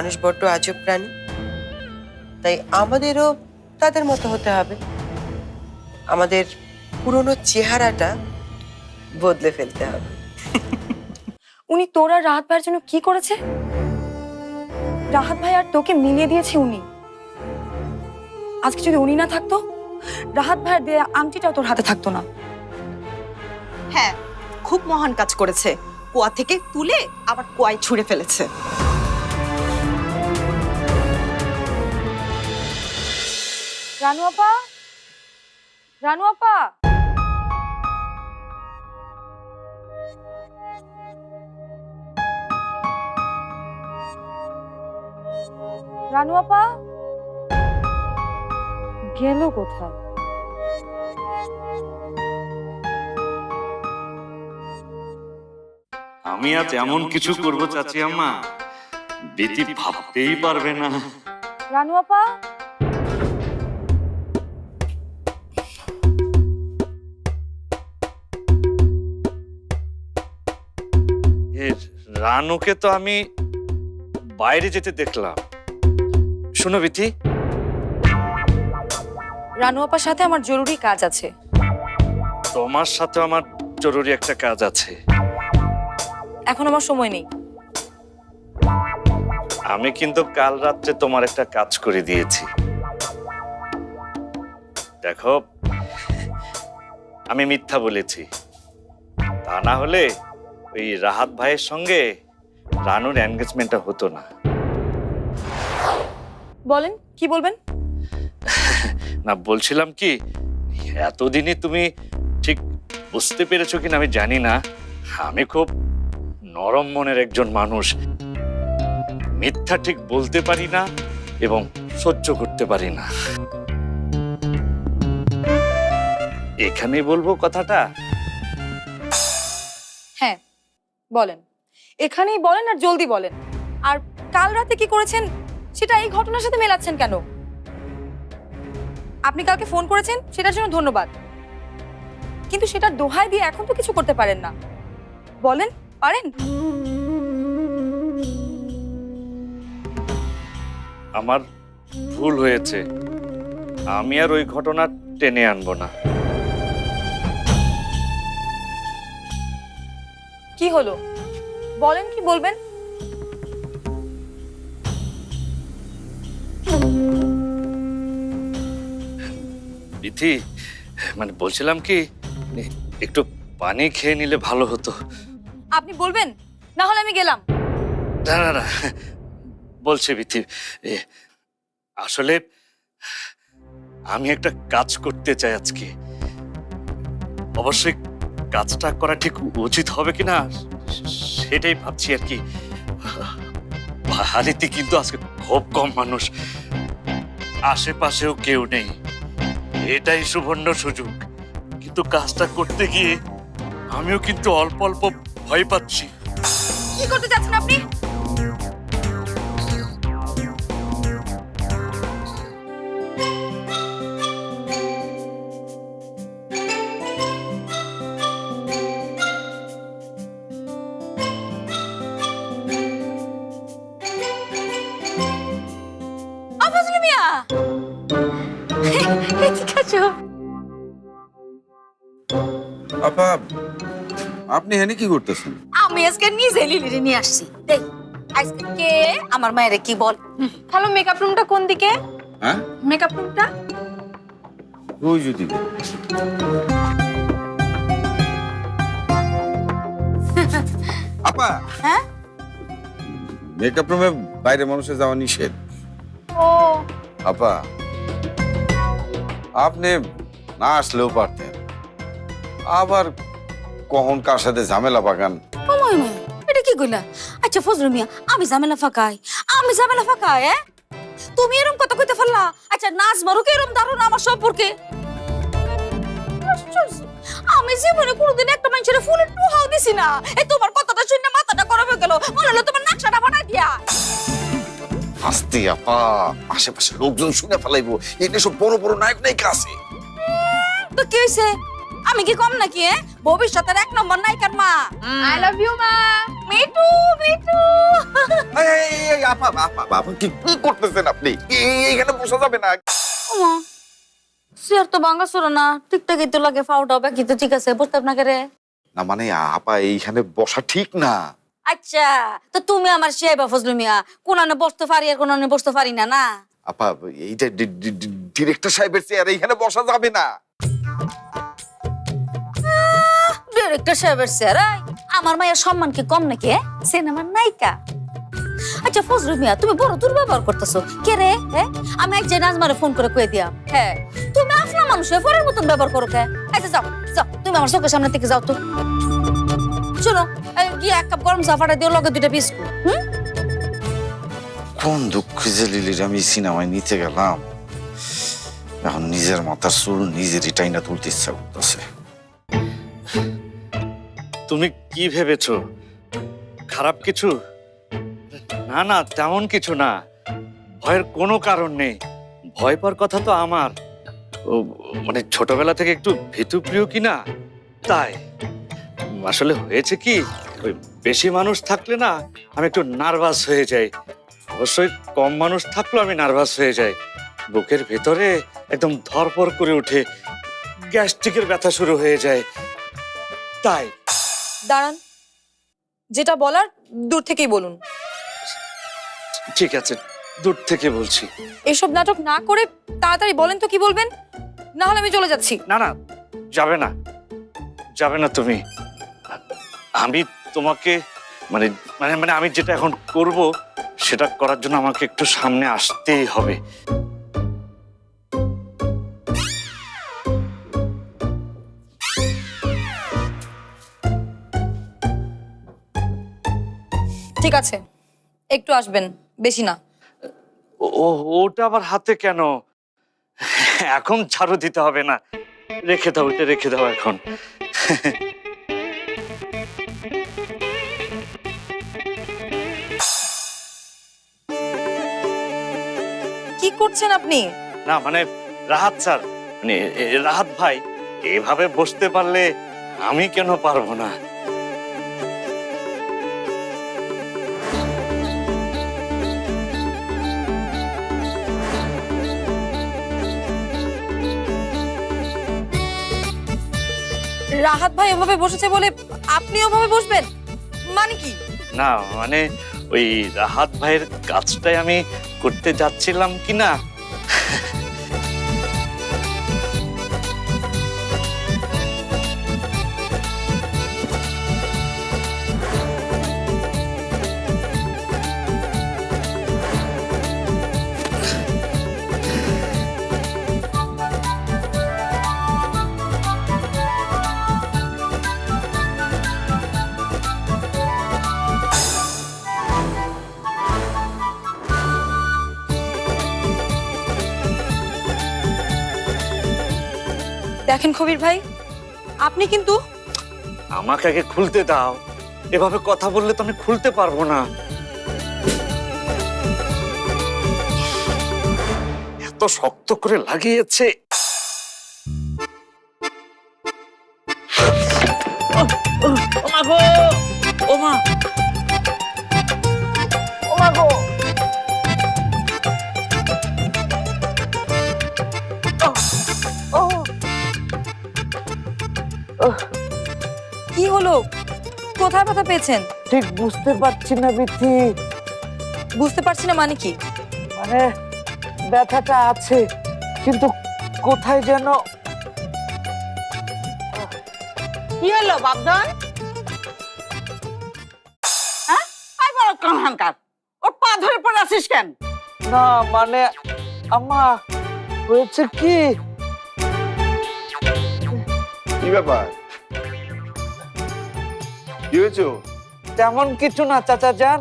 মানুষ বড্ড আজব প্রাণী। তাই আমাদেরও তাদের মতো হতে হবে। আমাদের পুরনো চেহারাটা বদলে ফেলতে হবে। উনি তোর আর রাহাত ভাইয়ের জন্য কি করেছে? রাহাত ভাই আর তোকে মিলিয়ে দিয়েছে উনি। আজকে যদি উনি না থাকতো রাহাত ভাইয়ের দেয়া আংটিটাও তোর হাতে থাকতো না। হ্যাঁ খুব মহান কাজ করেছে। কুয়া থেকে তুলে আবার কুয়ায় ছুঁড়ে ফেলেছে। রানু আপা? রানু আপা? রানু আপা? গেল কোথায়? আমি আজ এমন কিছু করব চাচি আম্মা। বেটি ভাবতেই পারবে না। রানু আপা? রানুকে তো আমি বাইরে যেতে দেখলাম। শোনো বিথি। রানু আপার সাথে আমার জরুরি কাজ আছে। তোমার সাথে আমার জরুরি একটা কাজ আছে। এখন আমার সময় নেই। আমি কিন্তু কাল রাত্রে তোমার একটা কাজ করে দিয়েছি। দেখো আমি মিথ্যা বলেছি। তা না হলে ওই রাহাত ভাইয়ের সঙ্গে রানুর এনগেজমেন্টটা হতো না। বলেন কি বলবেন? না বলছিলাম কি এতদিনই তুমি ঠিক বুঝতে পেরেছ কিনা আমি জানি না। আমি খুব নরম মনের একজন মানুষ। মিথ্যা ঠিক বলতে পারি না এবং সহ্য করতে পারি না। এখানে বলব কথাটা। বলেন। এখানেই বলেন আর জলদি বলেন। আর কাল রাতে কি করেছেন সেটা এই ঘটনার সাথে মেলাচ্ছেন কেন? আপনি কালকে ফোন করেছেন সেটার জন্য ধন্যবাদ। কিন্তু সেটা দোহাই দিয়ে এখন তো কিছু করতে পারেন না। বলেন, পারেন? আমার ভুল হয়েছে। আমি আর ওই ঘটনা টেনে আনব না। কি হলো? বলেন কি বলবেন? বিধি মানে বলছিলাম কি একটু পানি খেয়ে নিলে ভালো হতো। আপনি বলবেন? না হলে আমি গেলাম। না না না বলছে বিথি এ, আসলে আমি একটা কাজ করতে চাই আজকে। অবশ্যই কাজটা করা ঠিক উচিত হবে কিনা? সেটাই ভাবছি আর কি। বাড়িতে কিন্তু আজকে খুব কম মানুষ। আশেপাশেও কেউ নেই। এটাই সুবর্ণ সুযোগ। কিন্তু কাজটা করতে গিয়ে আমিও কিন্তু অল্প অল্প ভয় পাচ্ছি। কি করতে চাচ্ছেন আপনি? আপনি হেনে কি করতেছেন? আমি আজকে নিজে লিলিরে নিয়ে আসছি। দেখ আজকে কে আমার মায়ের কি বল? হ্যালো মেকআপ রুমটা কোন দিকে? হ্যাঁ? মেকআপ রুমটা ওই যদি আপা! হ্যাঁ? মেকআপ রুমে বাইরে মানুষের যাওয়া নিষেধ। ও। আপা আপনি না আসলেও পারতেন। আবার কখন কার সাথে ঝামেলা মে এটা কি কইলা? আচ্ছা ফজলু মিয়া আমি ঝামেলা ফাঁকাই আমি ঝামেলা ফাঁকাই হ্যাঁ? তুমি এরকম কথা কইতে পারলা? আচ্ছা নাচ মারুক এরকম ধারণা আমার সম্পর্কে। আমি জীবনে কোনোদিন একটা মানুষের ফুলের টুহাও দিছি না। এই তোমার কথাটা শুনে মাথাটা গরম হয়ে গেল। মনে হলো তোমার নাকশাটা বানাই দিয়া। আস্তে আপা আশেপাশে লোকজন শুনে ফেলাইবো। এখানে সব বড় বড় নায়ক নায়িকা আছে। তো কি হয়েছে আমি কি কম নাকি ভবিষ্যতের এক নম্বর নায়িকার মা। আই লাভ ইউ মা। এই, এই, আপা আপা আপা কি কি করতেছেন আপনি? এই- এই- এইখানে বসা যাবে না। চেয়ার তো ভাঙা ছিল না। ঠিকঠাকই তো লাগে ফাউটা বাকি তো ঠিক আছে বুঝতে আপনাকে রে। না মানে আপা এইখানে বসা ঠিক না। আচ্ছা তো তুমি আমার শেবা ফজলু মিয়া। কোনানে বসতে পারি আর কোনানে বসতে পারি না না? আপা এইটা ডিরেক্টর সাহেবের চেয়ার এইখানে বসা যাবে না। ডিরেক্টর সাহেবের স্যার আমার মায়ের সম্মান কি কম নাকি সিনেমার নায়িকা। আচ্ছা ফজলু মিয়া, তুমি বড় দুর্ব্যবহার করতেছো। কে রে হ্যাঁ আমি এক যে নাজমারে ফোন করে কয়ে দিয়াম। হ্যাঁ তুমি afla মানুষ পরের মতন ব্যবহার করো কে? আচ্ছা যাও যাও, তুমি আমার চোখের সামনে থেকে যাও তো। চলো গিয়ে এক কাপ গরম চা ফাটা দিও, লগে দুইটা বিস্কুট, হুম? কোন দুঃখ যে লিলির আমি সিনেমায় নিতে গেলাম। এখন নিজের মাথার চুল নিজেরই টাইনা তুলতে ইচ্ছা করতেছে। তুমি কি ভেবেছো? খারাপ কিছু? না না, তেমন কিছু না। ভয়ের কোনো কারণ নেই। ভয় পাওয়ার কথা তো আমার। ও মানে ছোটবেলা থেকে একটু ভীতুপ্রিয় কি না? তাই। আসলে হয়েছে কি, ওই বেশি মানুষ থাকলে না, আমি একটু নার্ভাস হয়ে যাই। অবশ্যই কম মানুষ থাকলেও আমি নার্ভাস হয়ে যাই। বুকের ভেতরে একদম ধরপর করে উঠে গ্যাস্ট্রিকের ব্যথা শুরু হয়ে যায়। তাই দাঁড়ান। যেটা বলার দূর থেকেই বলুন। ঠিক আছে দূর থেকে বলছি। এসব নাটক না করে তাড়াতাড়ি বলেন তো কি বলবেন? না হলে আমি চলে যাচ্ছি। না না যাবে না। যাবে না তুমি। আমি তোমাকে মানে মানে মানে আমি যেটা এখন করব সেটা করার জন্য আমাকে একটু সামনে আসতেই হবে। ঠিক আছে একটু আসবেন বেশি না। ও- ওটা আবার হাতে কেন? এখন ছাড়ও দিতে হবে না। রেখে দাও ওটা রেখে দাও এখন। কি করছেন আপনি? না মানে রাহাত স্যার মানে রাহাত ভাই এভাবে বসতে পারলে আমি কেন পারব না? রাহাত ভাই ওভাবে বসেছে বলে আপনি ওভাবে বসবেন? মানে কি? না মানে ওই রাহাত ভাইয়ের কাজটাই আমি করতে যাচ্ছিলাম কি না দেখেন কবির ভাই, আপনি কিন্তু আমাকে আগে খুলতে দাও। এভাবে কথা বললে তো আমি খুলতে পারব না। এত শক্ত করে লাগিয়েছে। কোথায় ব্যথা পেয়েছেন? ঠিক বুঝতে পারছি না বিথি। বুঝতে পারছি না মানে কি? মানে ব্যথাটা আছে কিন্তু কোথায় যেন কি হলো বাবদান হ্যাঁ? আই বড় কানহানকার। ওর পা ধরে পড়ে আছিস কেন? না মানে আমা হয়েছে কি? কি ব্যাপার? কি হয়েছে তেমন কিছু না চাচা যান।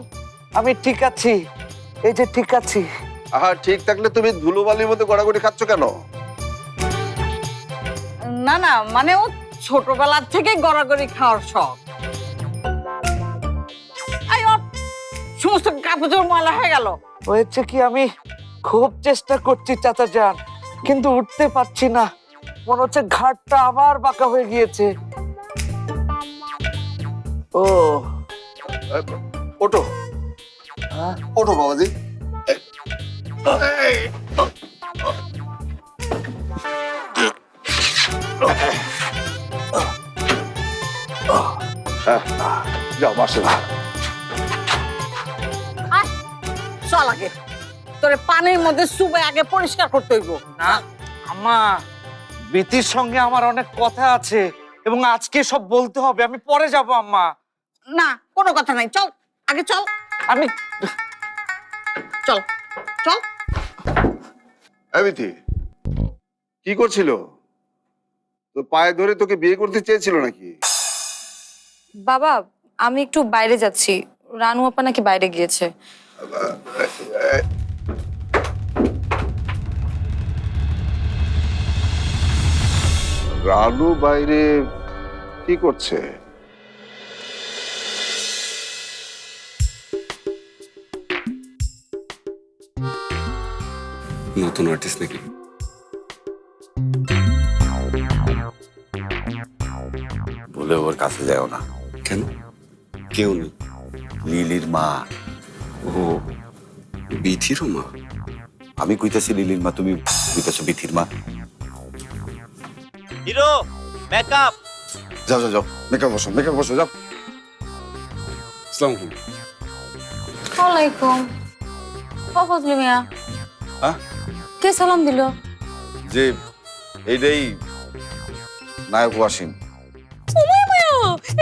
আমি ঠিক আছি। এই যে ঠিক আছি। আহা ঠিক থাকলে তুমি ধুলোবালির মধ্যে গড়াগড়ি খাচ্ছ কেন? না না মানে ও ছোটবেলার থেকে গড়াগড়ি খাওয়ার শখ। সমস্ত কাপড় ময়লা হয়ে গেল। হয়েছে কি আমি খুব চেষ্টা করছি চাচা যান কিন্তু উঠতে পারছি না। মনে হচ্ছে ঘাটটা আবার বাঁকা হয়ে গিয়েছে। ও। ওটো ওটো বাবাজি। যাও বাসে চল আগে। তোরে পানির মধ্যে সুবে আগে পরিষ্কার করতে হইব। না আম্মা বিতির সঙ্গে আমার অনেক কথা আছে এবং আজকে সব বলতে হবে। আমি পরে যাব আম্মা। না কোনো কথা নাই চল আগে চল। আমি চল চল। এমিতি কি করছিল? তো পায়ে ধরে তোকে বিয়ে করতে চেয়েছিল নাকি? বাবা আমি একটু বাইরে যাচ্ছি। রানু আপা নাকি বাইরে গিয়েছে। রানু বাইরে কি করছে? নতুন আর্টিস্ট নাকি? বলে ওর কাছে যাও না। কেন? কেউ নেই। লিলির মা। ও বিথিরও মা? আমি কইতাছি লিলির মা তুমি কইতাছো বিথির মা। হিরো মেকআপ যাও যাও যাও মেকআপ বসো মেকআপ বসো যাও। আসসালামু আলাইকুম। ওয়ালাইকুম। ও ফজলি মিয়া? হ্যাঁ? কে সালাম দিল? যে এইটাই নায়ক ওয়াসিম।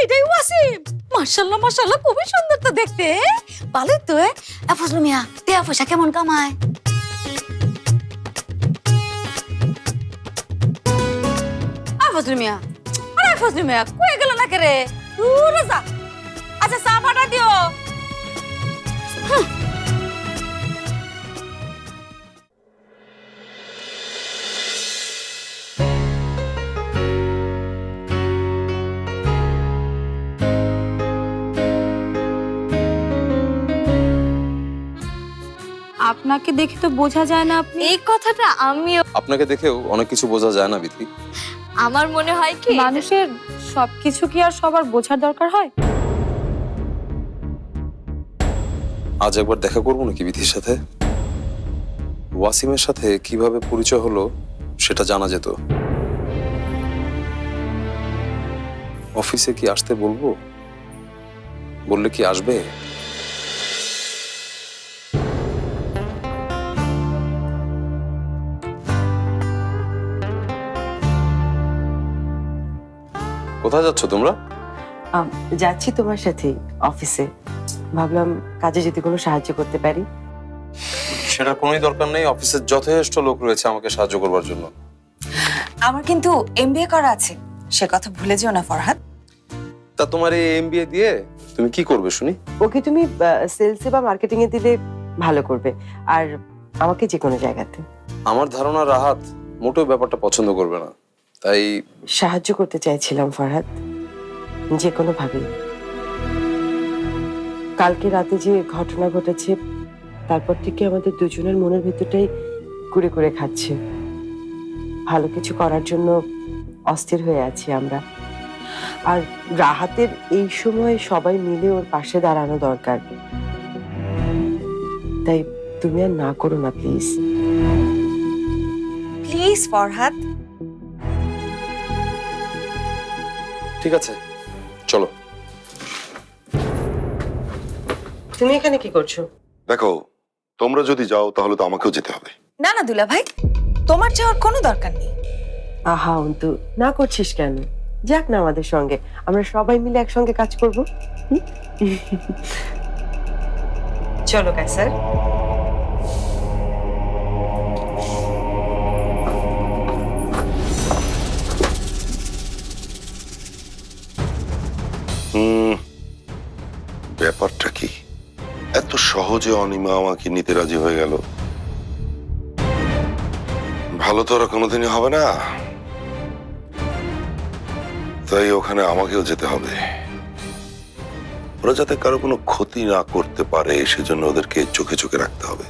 এটাই ওয়াসিম। মাশাআল্লাহ মাশাআল্লাহ খুবই সুন্দর তো দেখতে। ভালোই তো এ? ফজলি মিয়া টিয়া পয়সা কেমন কামায়? ফজলি মিয়া আরে ফজলি মিয়া কই গেল না কে রে? দূর যা আচ্ছা চা পাঠা দিও। আপনাকে দেখে তো বোঝা যায় না আপনি। এই কথাটা আমিও আপনাকে দেখেও অনেক কিছু বোঝা যায় না বিথি। আমার মনে হয় কি মানুষের সবকিছু কি আর সবার বোঝার দরকার হয়? আজ একবার দেখা করব নাকি বিথির সাথে? ওয়াসিমের সাথে কীভাবে পরিচয় হলো সেটা জানা যেত। অফিসে কি আসতে বলব? বললে কি আসবে? কোথায় যাচ্ছ তোমরা? যাচ্ছি তোমার সাথে অফিসে। ভাবলাম কাজে যদি কোনো সাহায্য করতে পারি। সেটা কোনোই দরকার নেই অফিসের যথেষ্ট লোক রয়েছে আমাকে সাহায্য করবার জন্য। আমার কিন্তু এমবিএ করা আছে। সে কথা ভুলে যেও না ফরহাদ। তা তোমার এই এমবিএ দিয়ে তুমি কি করবে শুনি? ওকে তুমি সেলসে বা মার্কেটিং এ দিলে ভালো করবে। আর আমাকে যে কোনো জায়গাতে। আমার ধারণা রাহাত মোটেও ব্যাপারটা পছন্দ করবে না। তাই সাহায্য করতে চাইছিলাম ফরহাদ। যে কোনো ভাবে। কালকে রাতে যে ঘটনা ঘটেছে তারপর থেকে আমাদের দুজনের মনের ভেতরটাই কুড়ে কুড়ে খাচ্ছে। ভালো কিছু করার জন্য অস্থির হয়ে আছি আমরা। আর রাহাতের এই সময় সবাই মিলে ওর পাশে দাঁড়ানো দরকার। তাই তুমি আর না করো না প্লিজ। প্লিজ ফরহাদ। ঠিক আছে চলো। তুমি এখানে কি করছ? দেখো তোমরা যদি যাও তাহলে তো আমাকেও যেতে হবে। না না দুলা ভাই তোমার যাওয়ার কোনো দরকার নেই। আহা অন্তু না করছিস কেন? যাক না আমাদের সঙ্গে আমরা সবাই মিলে একসঙ্গে কাজ করব। হুম? চলো স্যার ব্যাপারটা কি? এত সহজে অনিমা আমাকে নিতে রাজি হয়ে গেল। ভালো তো ওরা কোনোদিনই হবে না। তাই ওখানে আমাকেও যেতে হবে। ওরা যাতে কারও কোনো ক্ষতি না করতে পারে, সেজন্য ওদেরকে চোখে চোখে রাখতে হবে।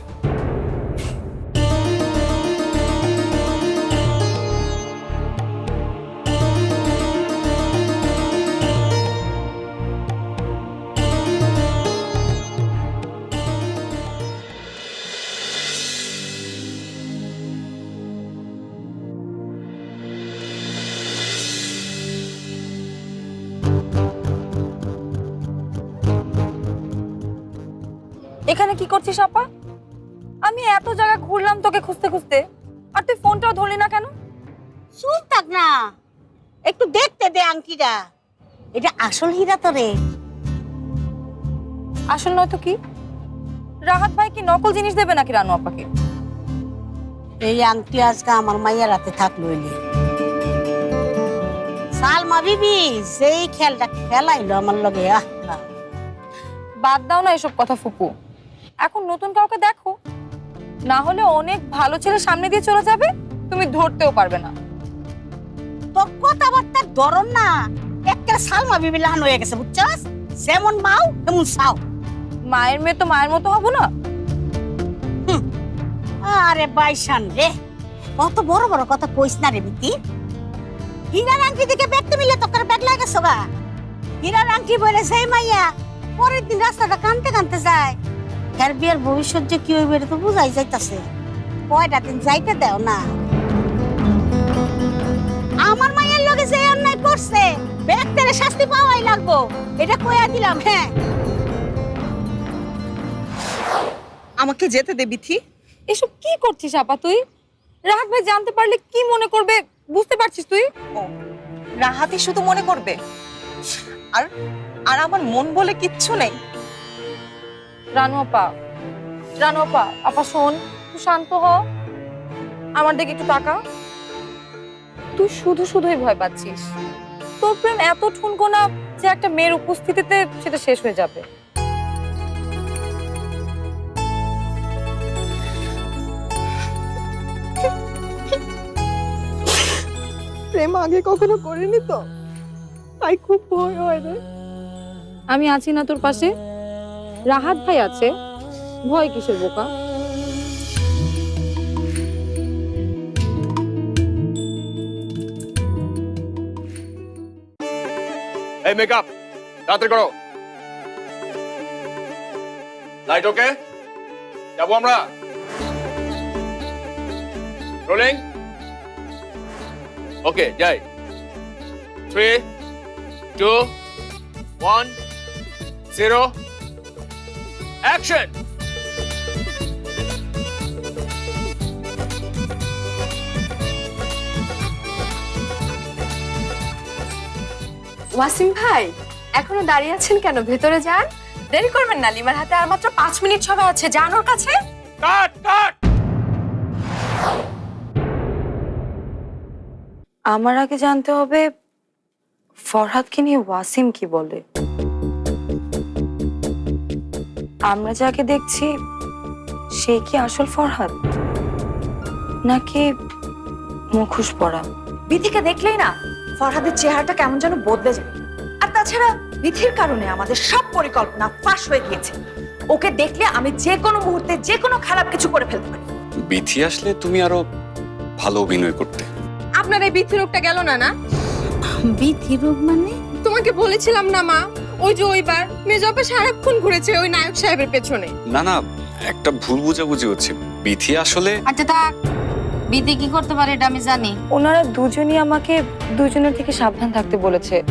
করছিস আপা? আমি এত জায়গা ঘুরলাম তোকে খুঁজতে খুঁজতে আর তুই ফোনটাও ধরলি না কেন? চুপ থাক না একটু দেখতে দে আংটিটা। এটা আসল হীরা তো রে। আসল নয় তো কি? রাহাত ভাই কি নকল জিনিস দেবে নাকি রানু আপাকে? এই আংটি আজকে আমার মাইয়া রাতে থাকল সালমা বিবি সেই খেলটা খেলাইলো আমার লগে আহ। বাদ দাও না এসব কথা ফুপু। এখন নতুন কাউকে দেখো। না হলে অনেক ভালো ছেলে সামনে দিয়ে চলে যাবে তুমি ধরতেও পারবে না। তোর কথাবার্তার ধরন না। একটা সালমা বিবি লাহান হয়ে গেছে বুঝছস? যেমন মাও তেমন সাও। মায়ের মেয়ে তো মায়ের মতো হব না। আরে বাইশান রে কত বড় বড় কথা কইস না রে বিতি। হীরার আংটি দিকে ব্যক্তি মিলে তোর ব্যাগ লাগে সোগা হীরার আংটি বলে সেই মাইয়া পরের দিন রাস্তাটা কানতে কানতে যায়। তার বিয়ের ভবিষ্যৎ যে কি হইবে এটা তো বুঝাই যাইতাছে। কয়টা দিন যাইতে দেও না। আমার মায়ের লগে যে অন্যায় করছে ব্যক্তির শাস্তি পাওয়াই লাগবো। এটা কইয়া দিলাম হ্যাঁ। আমাকে যেতে দে বিথি। এসব কি করছিস আপা তুই? রাহাত ভাই জানতে পারলে কি মনে করবে বুঝতে পারছিস তুই? রাহাতি শুধু মনে করবে? আর আর আমার মন বলে কিচ্ছু নেই। রানু আপা রানু আপা আপা শোন তুই শান্ত হ। আমার দিকে একটু তাকা। তুই শুধু শুধুই ভয় পাচ্ছিস। তোর প্রেম এত ঠুনকো না যে একটা মেয়ের উপস্থিতিতে সেটা শেষ হয়ে যাবে। প্রেম আগে কখনো করিনি তো? তাই খুব ভয় হয় রে। আমি আছি না তোর পাশে। রাহাত ভাই আছে। ভয় কিসের বোকা? এই মেকআপ তাড়াতাড়ি করো। লাইট ওকে যাব আমরা? রোলিং ওকে যাই। Three two one zero action Wasim ভাই এখনও দাঁড়িয়ে আছেন কেন? ভেতরে যান। দেরি করবেন না লিমার হাতে আর মাত্র পাঁচ মিনিট সময় আছে। যান ওর কাছে। কাট কাট! আমার আগে জানতে হবে ফরহাদকে নিয়ে ওয়াসিম কি বলে? আমরা যাকে দেখছি সে কি আসল ফরহাদ? নাকি মুখোশ পরা? বিথিকে দেখলেই না ফরহাদের চেহারাটা কেমন যেন বদলে যায়। আর তাছাড়া বিথির কারণে আমাদের সব পরিকল্পনা ফাঁস হয়ে গিয়েছে। ওকে দেখলে আমি যে কোনো মুহূর্তে যে কোনো খারাপ কিছু করে ফেলতে পারি। বিথি আসলে তুমি আরও ভালো অভিনয় করতে। আপনার এই বৃদ্ধি রোগটা গেল না না? বিথি রোগ মানে? তোমাকে বলেছিলাম না মা। ওই যে ওইবার মেজপা সারাক্ষণ ঘুরেছে ওই নায়ক সাহেবের পেছনে। না না একটা ভুল বুঝাবুঝি হচ্ছে। বিথি আসলে আচ্ছা থাক। বিথি কি করতে পারে এটা আমি জানি। ওনারা দুজনই আমাকে দুজনের থেকে সাবধান থাকতে বলেছে।